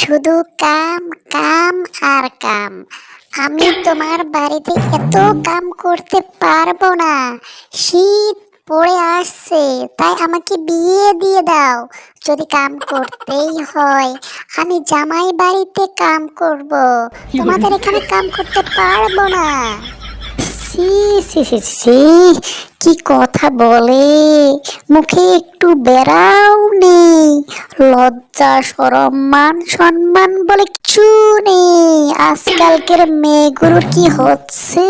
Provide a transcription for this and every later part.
শুধু কাম কাম আর কাম। আমি তোমার বাড়িতে এত কাম করতে পারব না। শীত পড়ে আসছে, তাই আমাকে বিয়ে দিয়ে দাও। যদি কাম করতেই হয়, আমি জামাই বাড়িতে কাম করব। তোমাদের এখানে কাম করতে পারব না। সি সি সি সি কি কথা বলে। মুখে একটু বেড়াও নেই লজ্জা, সরম, মান সম্মান বলে কিছু নেই। আজকালকের মেয়েগুলোর কি হচ্ছে?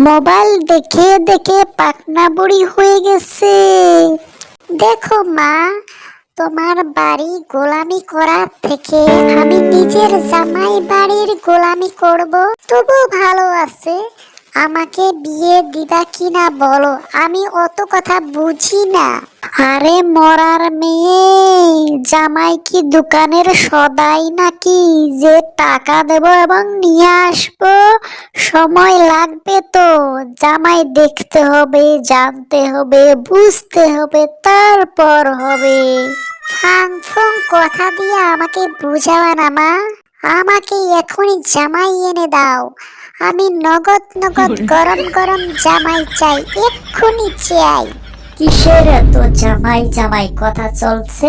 মোবাইল দেখে দেখে পাকনা বুড়ি হয়ে গেছে। দেখো মা, তোমার বাড়ি গোলামি করার থেকে আমি নিজের জামাই বাড়ির গোলামি করব তবু ভালো আছে। আমাকে বিয়ে দিবা কিনা বলো? আমি অত কথা বুঝি না। আরে মরার মেয়ে, জামাই কি দোকানের সদাই নাকি? যে টাকা দেব এবং নিয়ে আসব, সময় লাগবে তো। জামাই দেখতে হবে, জানতে হবে, বুঝতে হবে, তারপর হবে। ফাং ফুং কথা দিয়ে আমাকে বুঝাবা না মা। আমাকে এখনই জামাই এনে দাও। আমি নগদ নগদ গরম গরম জামাই চাই এক্ষুনি চাই। কিসের এত জামাই জামাই কথা চলছে?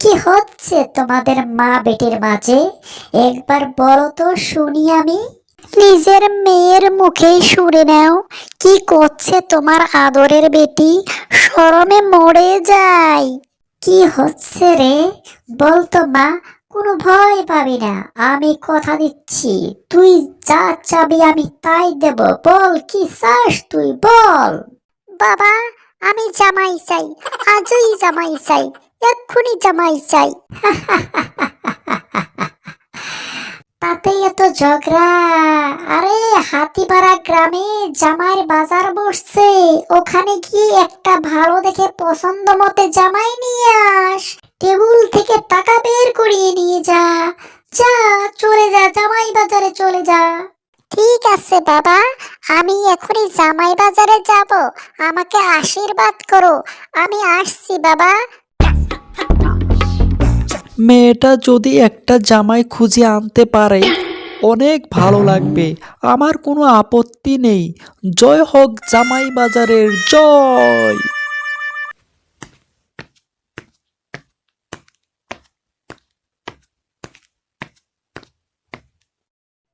কি হচ্ছে তোমাদের মা বেটির মাঝে? একবার বলো তো শুনি আমি। নিজের মেয়ের মুখেই শুনে নাও কি করছে তোমার আদরের বেটি? শরমে মরে যায়। কি হচ্ছে রে? বলতো মা কোনো ভয় পাবি না। আমি কথা দিচ্ছি। তুই যা চাবি আমি তাই দেব। বল কি চাস তুই বল। বাবা আমি জামাই চাই। আজই জামাই চাই। এক্ষুনি জামাই চাই। তাতে এত ঝগড়া। আরে হাতিপাড়া গ্রামে জামাইয়ের বাজার বসছে। ওখানে গিয়ে একটা ভালো দেখে পছন্দ মতে জামাই নিয়ে আস। টেবিল থেকে টাকা বের করিয়ে নিয়ে যা। যা চলে যা জামাই বাজারে চলে যা। ঠিক আছে বাবা আমি এখনই জামাই বাজারে যাব। আমাকে আশীর্বাদ করো। আমি আসছি বাবা। মেয়েটা যদি একটা জামাই খুঁজে আনতে পারে অনেক ভালো লাগবে। আমার কোনো আপত্তি নেই। জয় হোক জামাই বাজারের জয়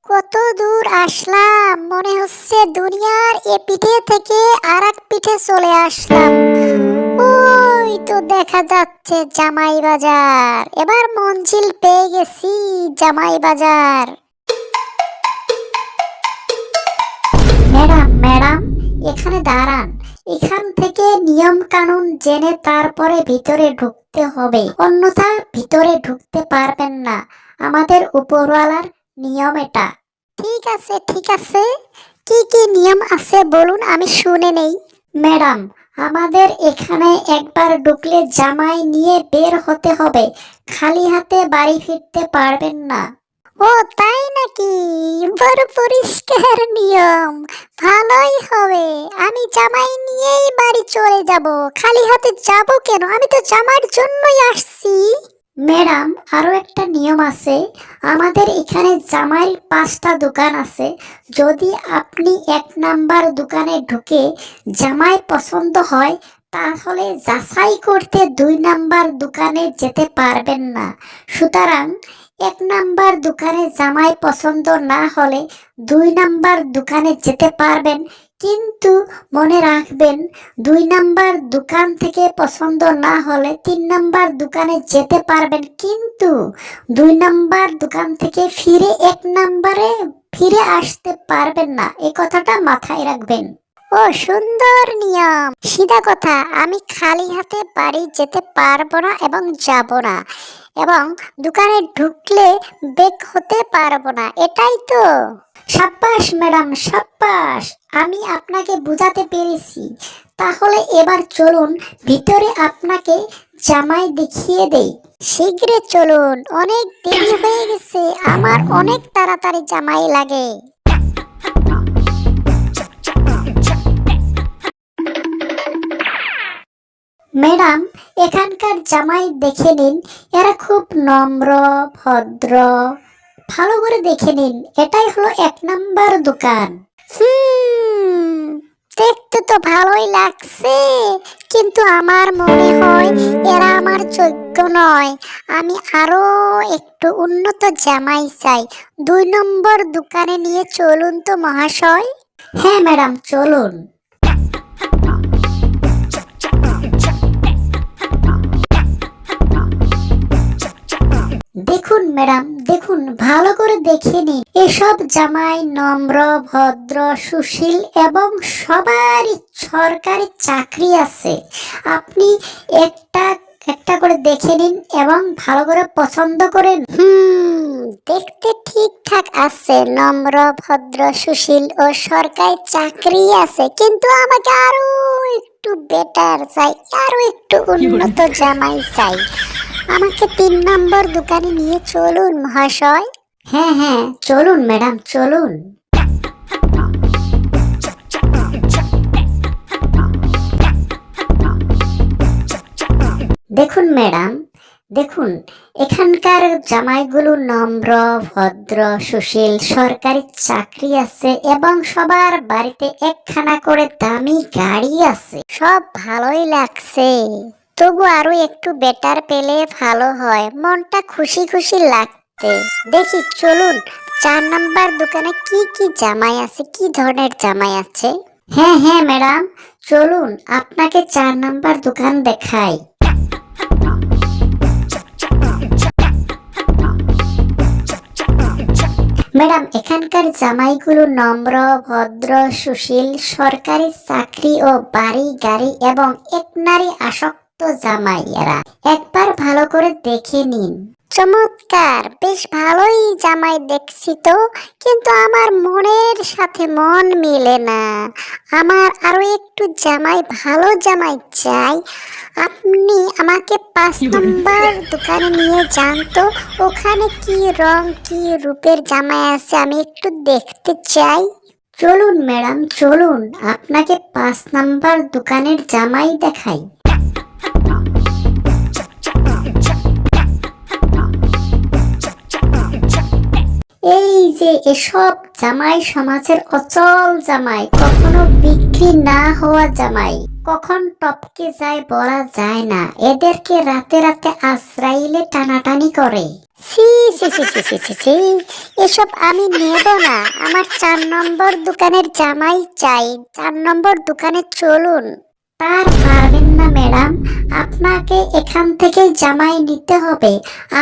কত দূর আসলাম। মনে হচ্ছে দুনিয়ার এ পিঠে থেকে আর এক পিঠে চলে আসলাম। ওই তো দেখা যাচ্ছে জামাই বাজার। এবার মঞ্জিল পেয়ে গেছি জামাই বাজার। ম্যাডাম ম্যাডাম, এখানে দাঁড়ান। এখান থেকে নিয়ম কানুন জেনে তারপরে ভিতরে ঢুকতে হবে। অন্যথা ভিতরে ঢুকতে পারবেন না। আমাদের উপরওয়ালার নিয়ম এটা। ঠিক আছে ঠিক আছে। কি কি নিয়ম আছে বলুন, আমি শুনে নেই। ম্যাডাম, আমাদের এখানে একবার ঢুকলে জামাই নিয়ে বের হতে হবে। খালি হাতে বাড়ি ফিরতে পারবেন না। ও, তাই নাকি? বড় পরিষ্কার নিয়ম। ভালোই হবে। আমি জামাই নিয়েই বাড়ি চলে যাব। খালি হাতে যাব কেন? আমি তো জামার জন্যই আসছি। ম্যাডাম আরও একটা নিয়ম আছে। আমাদের এখানে জামাইয়ের পাঁচটা দোকান আছে। যদি আপনি এক নাম্বার দোকানে ঢুকে জামাই পছন্দ হয়, তাহলে যাচাই করতে দুই নাম্বার দোকানে যেতে পারবেন না। সুতরাং এক নাম্বার দোকানে জামাই পছন্দ না হলে দুই নাম্বার দোকানে যেতে পারবেন, কিন্তু মনে রাখবেন দুই নাম্বার দোকান থেকে পছন্দ না হলে তিন নাম্বার দোকানে যেতে পারবেন, কিন্তু দুই নাম্বার দোকান থেকে ফিরে এক নাম্বারে ফিরে আসতে পারবেন না। এই কথাটা মাথায় রাখবেন। ও সুন্দর নিয়ম। সিধা কথা, আমি খালি হাতে বাড়ি যেতে পারব না এবং যাব না। এবং দোকানে ঢুকলে বেক হতে পারব না, এটাই তো। সাব্বাস, ম্যাডাম, সাব্বাস, আমি আপনাকে বুঝাতে পেরেছি। তাহলে এবার চলুন, ভিতরে আপনাকে জামাই দেখিয়ে দেই। শীঘ্রে চলুন, অনেক দেরি হয়ে গেছে, আমার অনেক তাড়াতাড়ি জামাই লাগে। ম্যাডাম এখানকার জামাই দেখে নিন এরা খুব নম্র ভদ্র। ভালো করে দেখে নিন এটাই হলো এক নাম্বার দোকান। হুম দেখতে তো ভালোই লাগছে। কিন্তু আমার মনে হয় এরা আমার যোগ্য নয়। আমি আরও একটু উন্নত জামাই চাই। দুই নম্বর দোকানে নিয়ে চলুন তো মহাশয়। হ্যাঁ ম্যাডাম চলুন। ম্যাডাম দেখুন ভালো করে দেখে নিন। এসব জামাই নম্র ভদ্র সুশীল এবং সবারই সরকারি চাকরি আছে। আপনি একটা একটা করে দেখে নিন এবং ভালো করে পছন্দ করেন হুম দেখতে ঠিকঠাক আছে। নম্র ভদ্র সুশীল ও সরকারি চাকরি আছে। কিন্তু আমাকে আরও একটু বেটার চাই আরও একটু উন্নত জামাই চাই। আমাকে তিন নম্বর দোকানে নিয়ে চলুন, মহাশয়। হ্যাঁ হ্যাঁ চলুন, ম্যাডাম, চলুন। দেখুন, ম্যাডাম, দেখুন, এখানকার জামাইগুলো নম্র, ভদ্র, সুশীল, সরকারি চাকরি আছে এবং সবার বাড়িতে একখানা করে দামি গাড়ি আছে। সব ভালোই লাগছে। তবু আরও একটু বেটার পেলে ভালো হয়। মনটা খুশি খুশি লাগতে। দেখি, চলুন, চার নাম্বার দোকানে কি কি জামাই আছে, কি ধরনের জামাই আছে? হ্যাঁ হ্যাঁ ম্যাডাম চলুন, আপনাকে চার নাম্বার দোকান দেখাই। ম্যাডাম এখানকার জামাইগুলো নম্র, ভদ্র, সুশীল, সরকারি চাকরি ও বাড়ি গাড়ি এবং এক নারী আসক্ত জামাই এরা একবার ভালো করে দেখে নিন। চমৎকার বেশ ভালোই জামাই দেখছি তো কিন্তু আমার মনের সাথে মন মিলে না। আমার আরও একটু জামাই ভালো জামাই চাই। আপনি আমাকে পাঁচ নম্বর দোকানে নিয়ে যান তো ওখানে কি রং কি রূপের জামাই আছে আমি একটু দেখতে চাই। চলুন ম্যাডাম চলুন আপনাকে পাঁচ নাম্বার দোকানের জামাই দেখাই। এই যে এসব জামাই সমাজের অচল জামাই, কখনো বিক্রি না হওয়া জামাই, কখন টপকে যায় বলা যায় না, এদেরকে রাতে রাতে আশ্রাইলে টানাটানি করে। এসব আমি নেব না, আমার চার নম্বর দোকানের জামাই চাই, চার নম্বর দোকানে চলুন। তার পারবেন না ম্যাডাম, আপনাকে এখান থেকে জামাই নিতে হবে।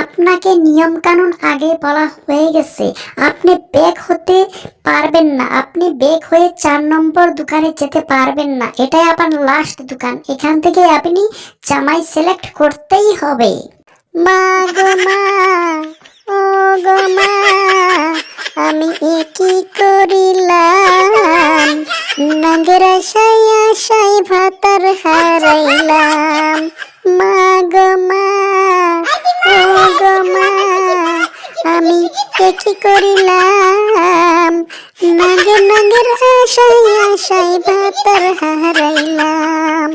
আপনাকে নিয়ম কানুন আগে বলা হয়ে গেছে। আপনি বেগ হতে পারবেন না। আপনি বেগ হয়ে চার নম্বর দোকানে যেতে পারবেন না। এটাই আপনার লাস্ট দোকান। এখান থেকে আপনি জামাই সিলেক্ট করতেই হবে। মা গো মা। ও গো আমি কি করিলাম? নাগের আশাই আশাই ভাতার হারাইলাম। মা গো মা ও গো মা, আমি কি করিলাম? নাগের নাগের আশাই আশাই ভাতার হারাইলাম।